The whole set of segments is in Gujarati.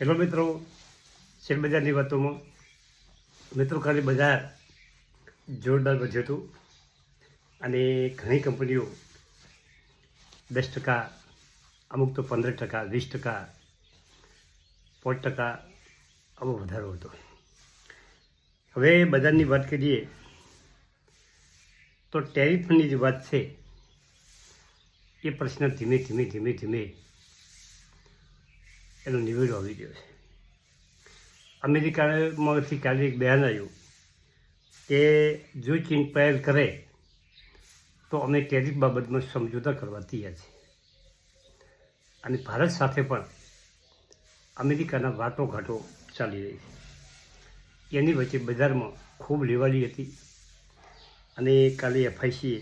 હેલો મિત્રો, શેર બજારની વાતોમાં. મિત્રો, ખાલી બજાર જોરદાર વધ્યું હતું અને ઘણી કંપનીઓ દસ ટકા, અમુક તો પંદર ટકા, વીસ ટકા, પાંચ ટકા આવો વધારો હતો. હવે બજારની વાત કરીએ તો ટેરિફની જે વાત છે, એ પ્રશ્ન ધીમે ધીમે ધીમે ધીમે એનો નિવેડો આવી ગયો છે. અમેરિકામાંથી કાલે એક બયાન આવ્યું કે જો ચીન પહેલ કરે તો અમે ટેરિફ બાબતમાં સમજૂતા કરવા તૈયાર છીએ. અને ભારત સાથે પણ અમેરિકાના વાતોઘાટો ચાલી રહી છે. એની વચ્ચે બજારમાં ખૂબ લેવાલી હતી અને કાલે એફઆઈસીએ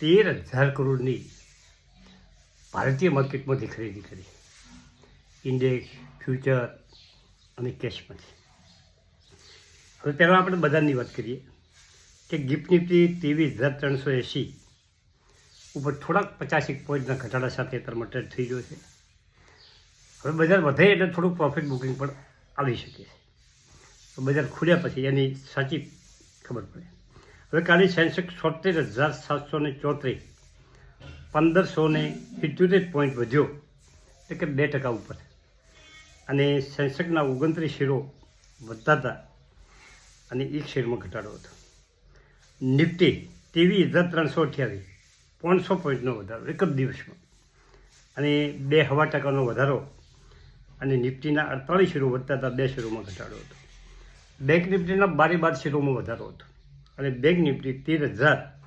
તેર હજાર કરોડની ભારતીય માર્કેટમાંથી ખરીદી કરી. ઇન્ડેક્સ ફ્યુચર અને કેશમાંથી હવે પહેલાં આપણે બજારની વાત કરીએ. કે ગિફ્ટ નિફ્ટી ત્રેવીસ હજાર ત્રણસો એંસી ઉપર થોડાક પચાસેક પોઈન્ટના ઘટાડા સાથે અત્યારમાં ટ્રેડ થઈ ગયો છે. હવે બજાર વધે એટલે થોડુંક પ્રોફિટ બુકિંગ પણ આવી શકે છે. તો બજાર ખુલ્યા પછી એની સાચી ખબર પડે. હવે કાલે સેન્સેક્સ છોતેર હજાર સાતસો ને ચોત્રીસ પંદરસો ને સિત્યોતેર પોઈન્ટ વધ્યો. એટલે કે બે ટકા ઉપર. અને સેન્સેક્સના ઓગણત્રીસ શેરો વધતા હતા. અને એક શેરમાં ઘટાડો હતો. નિફ્ટી તેવી હજાર ત્રણસો અઠ્યાવીસ. પાંચસો પોઈન્ટનો વધારો. એક જ દિવસમાં. અને બે હવા ટકાનો વધારો. અને નિફ્ટીના અડતાળીસ શેરો વધતા હતા. બે શેરોમાં ઘટાડો હતો. બેંક નિફ્ટીના બારે બાર શેરોમાં વધારો હતો. અને બેંક નિફ્ટી તેર હજાર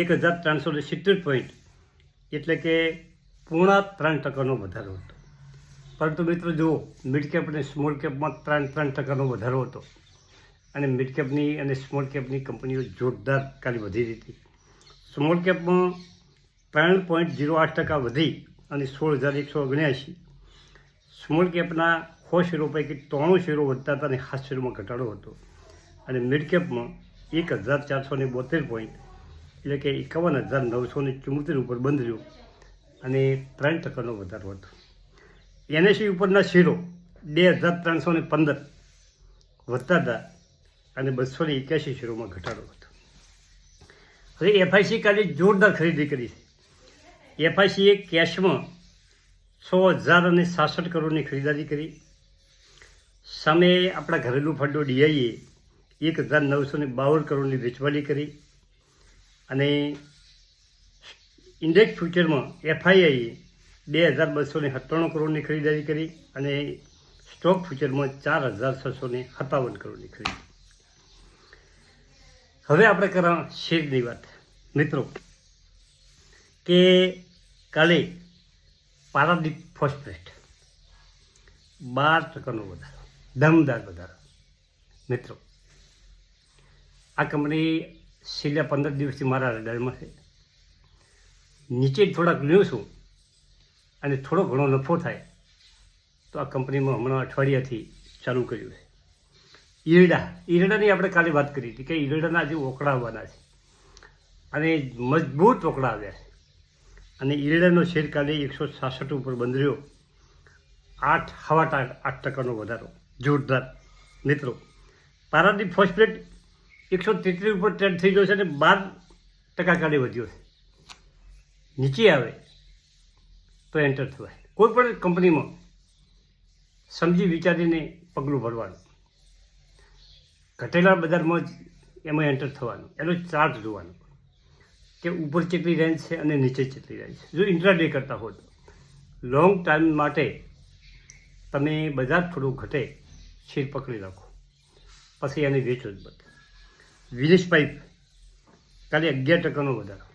એક હજાર ત્રણસો સિત્તેર પોઈન્ટ એટલે કે પૂર્ણા ત્રણ ટકાનો વધારો હતો. પરંતુ મિત્રો જુઓ મિડ કેપ અને સ્મોલ કેપમાં ત્રણ ત્રણ ટકાનો વધારો હતો. અને મિડ કેપની અને સ્મોલ કેપની કંપનીઓ જોરદાર કાલે વધી હતી. સ્મોલ કેપમાં ત્રણ પોઈન્ટ ઝીરો આઠ ટકા વધી અને સોળ હજાર એકસો ઓગણ્યાસી. સ્મોલ કેપના સો શેરો પૈકી ત્રણું શેરો વધતા હતા અને સાત શેરોમાં ઘટાડો હતો. અને મિડ કેપમાં એક હજાર ચારસો બોતેર પોઈન્ટ એટલે કે એકાવન હજાર નવસો ને ઉપર બંધ રહ્યો અને ત્રણ ટકાનો વધારો હતો. એનએસી ઉપરના શેરો બે હજાર ત્રણસો ને પંદર વધતા હતા અને બસો ને એક્યાસી શેરોમાં ઘટાડો હતો. હવે એફઆઈસી કાલે જોરદાર ખરીદી કરી છે. એફઆઈસીએ કેશમાં સો હજાર અને સાસઠ કરોડની ખરીદારી કરી. સામે આપણા ઘરેલું ફંડો ડીઆઈએ એક હજાર નવસો ને બાવન કરોડની વેચવાલી કરી. અને ઇન્ડેક્સ ફ્યુચરમાં એફઆઈઆઈએ બે હજાર બસો ને સત્તાણું કરોડની ખરીદારી કરી અને સ્ટોક ફ્યુચરમાં ચાર હજાર છસો ને સત્તાવન કરોડની ખરીદી. હવે આપણે કરવા શેરની વાત. મિત્રો, કે કાલે પારાદીપ ફોસ્ફેટ બાર ટકાનો વધારો, દમદાર વધારો. મિત્રો, આ કંપની છેલ્લા પંદર દિવસથી મારા હૃદયમાં છે. નીચે થોડાક લ્યો છું અને થોડો ઘણો નફો થાય, તો આ કંપનીમાં હમણાં અઠવાડિયાથી ચાલુ કર્યું છે. ઈરડા, ઈરડાની આપણે કાલે વાત કરી હતી કે ઈરડાના જે ઓકળા આવવાના છે. અને મજબૂત ઓકળા આવ્યા છે. અને ઈરડાનો શેર કાલે એકસો સાસઠ ઉપર બંધ રહ્યો આઠ હવા આઠ ટકાનો વધારો. જોરદાર. મિત્રો, પારાદીપ ફોસ્ફેટ એકસો તેત્રીસ ઉપર ટ્રેન્ડ થઈ ગયો છે અને બાર ટકા કાઢી વધ્યો છે. નીચે આવે તો એન્ટર થવાય. કોઈ પણ કંપનીમાં સમજી વિચારીને પગલું ભરવાનું. ઘટેલા બજારમાં જ એમાં એન્ટર થવાનું. એનો ચાર્ટ જોવાનો. કે ઉપર કેટલી રેન્જ છે અને નીચે કેટલી રેન્જ છે. જો ઇન્ટ્રાડે કરતા હો તો લોંગ ટાઈમ માટે તમે બજાર થોડું ઘટે, શેર પકડી રાખો. પછી એને વેચો જ બધા વિનેશ પાઇપ કાલે અગિયાર ટકાનો વધારો.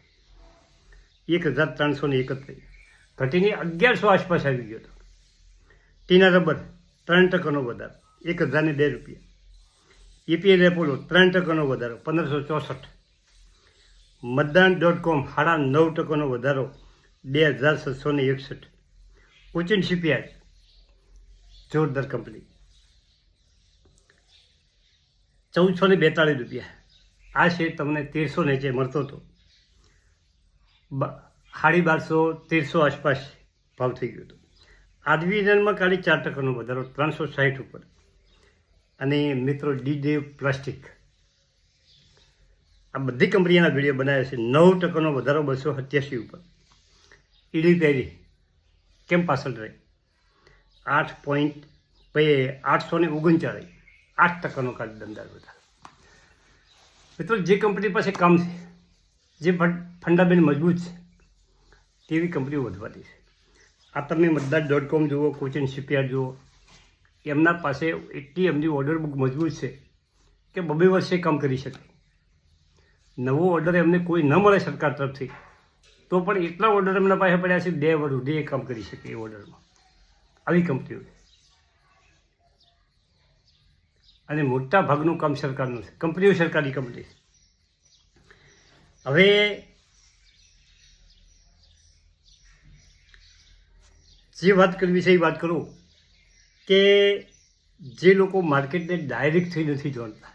એક હજાર ત્રણસો ને એકત્રીસ. ઘટીને અગિયારસો આસપાસ આવી ગયો હતો. ટીના રબર ત્રણ ટકાનો વધારો. એક હજાર ને બે રૂપિયા. ઈપીએલ એપોલો ત્રણ ટકાનો વધારો, પંદરસો ચોસઠ. મતદાન ડોટ કોમ સાડા નવ ટકાનો વધારો, બે હજાર સાતસો ને એકસઠ. કોચિન શિપયાર્ડ જોરદાર કંપની. ચૌદસો ને બેતાળીસ રૂપિયા. આ શેર તમને તેરસો નીચે મળતો હતો. સાડી બારસો તેરસો આસપાસ ભાવ થઈ ગયો હતો. આરબીએનએલમાં ખાલી ચાર ટકાનો વધારો, ત્રણસો સાઠ ઉપર. અને મિત્રો ડીડે પ્લાસ્ટિક. આ બધી કંપનીના વીડિયો બનાવ્યા છે. નવ ટકાનો વધારો બસો સત્યાસી ઉપર. ઈડી પેરી કેમ પાછળ રહી? આઠ પોઈન્ટ આઠસો ને ઓગણચાળીસ. આઠ ટકાનો કાળ દંડાર વધારો. મિત્રો, જે કંપની પાસે કામ છે, જે ફંડામેન્ટ મજબૂત છે, તેવી કંપનીઓ વધવાની છે. આ તમે મતદાર ડોટ કોમ જુઓ કોચિન શિપયાર્ડ જુઓ, એમના પાસે એટલી એમની ઓર્ડર બુક મજબૂત છે કે બબે વર્ષે કામ કરી શકે. નવો ઓર્ડર એમને કોઈ ન મળે સરકાર તરફથી, તો પણ એટલા ઓર્ડર એમના પાસે પડ્યા છે, બે વર્ષ સુધી એ કામ કરી શકે એ ઓર્ડરમાં આવી કંપનીઓ છે અને મોટા ભાગનું કામ સરકારનું છે. કંપનીઓ સરકારી કંપની હવે જે વાત કરવી છે એ વાત કરું કે જે લોકો માર્કેટને ડાયરેક્ટ થઈ નથી જોડતા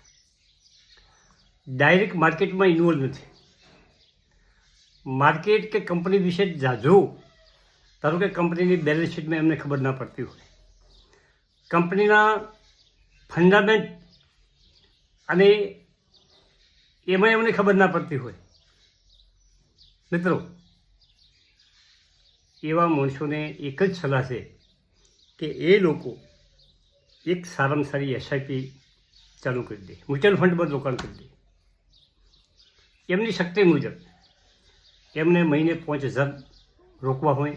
ડાયરેક્ટ માર્કેટમાં ઇન્વોલ્વ નથી. માર્કેટ કે કંપની વિશે જાજો, ધારો કે કંપનીની બેલેન્સ શીટમાં એમને ખબર ના પડતી હોય. કંપનીના ફંડામેન્ટ અને એમાં એમને ખબર ના પડતી હોય. મિત્રો, એવા માણસોને એક જ સલાહ છે કે એ લોકો એક સારામાં સારી એસઆઈપી ચાલુ કરી દે. મ્યુચ્યુઅલ ફંડમાં રોકાણ કરી દે. એમની શક્તિ મુજબ એમને મહિને પાંચ હજાર રોકવા હોય,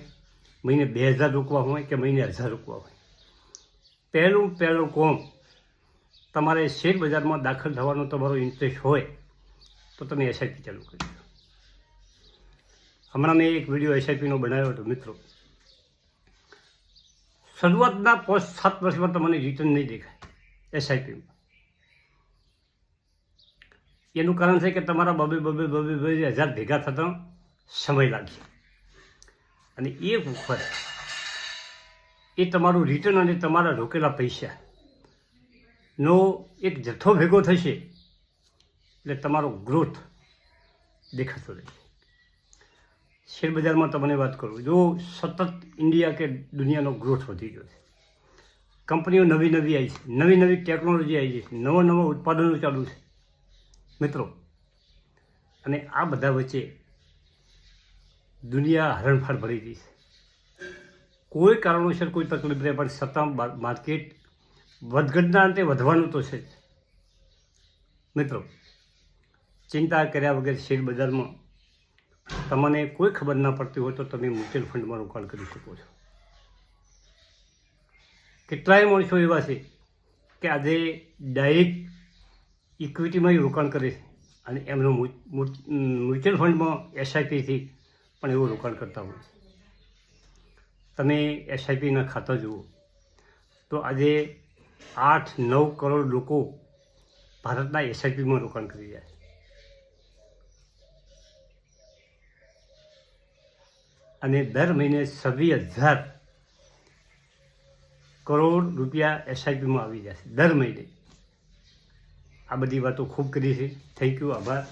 મહિને બે હજાર રોકવા હોય કે મહિને હજાર રોકવા હોય. પહેલું પહેલું કોમ તમારે શેર બજારમાં દાખલ થવાનો તમારો ઇન્ટરેસ્ટ હોય, તો તમે એસઆઈપી ચાલુ કરી દો. હમણાં મેં એક વીડિયો એસઆઈપીનો બનાવ્યો હતો, મિત્રો. શરૂઆતના પાંચ સાત વર્ષમાં તમને રિટર્ન નહીં દેખાય એસઆઈપીમાં એનું કારણ છે કે તમારા બબે બબે બબે બબે હજાર ભેગા થતા સમય લાગશે અને એ વખત એ તમારું રિટર્ન અને તમારા રોકેલા પૈસા નો એક જથ્થો ભેગો થશે એટલે તમારો ગ્રોથ દેખાતો રહેશે. શેરબજારમાં તમને વાત કરું, જો સતત ઇન્ડિયા કે દુનિયાનો ગ્રોથ વધી ગયો છે. કંપનીઓ નવી નવી આવી છે, નવી નવી ટેકનોલોજી આવી છે, નવા નવા ઉત્પાદનો ચાલુ છે, મિત્રો. અને આ બધા વચ્ચે દુનિયા હરણફાળ ભરી ગઈ છે. કોઈ કારણોસર કોઈ તકલીફ રહે પણ સત્તા, માર્કેટ વધઘટના અંતે વધવાનું તો છે જ. મિત્રો, ચિંતા કર્યા વગર શેર બજારમાં તમને કોઈ ખબર ના પડતી હોય તો તમે મ્યુચ્યુઅલ ફંડમાં રોકાણ કરી શકો છો. કેટલાય માણસો એવા છે કે આજે ડાયરેક્ટ ઇક્વિટીમાં રોકાણ કરે છે અને એમનું મ્યુચ્યુઅલ ફંડમાં એસઆઈપીથી પણ એવું રોકાણ કરતા હોય છે. તમે એસઆઈપીના ખાતા જુઓ તો આજે આઠ નવ કરોડ લોકો ભારતના એસઆઈપીમાં રોકાણ કરી રહ્યા છે. અને દર મહિને છવ્વીસ હજાર કરોડ રૂપિયા એસઆઈપીમાં આવી જશે દર મહિને. આ બધી વાતો ખૂબ કરી છે. થેન્ક યુ આભાર.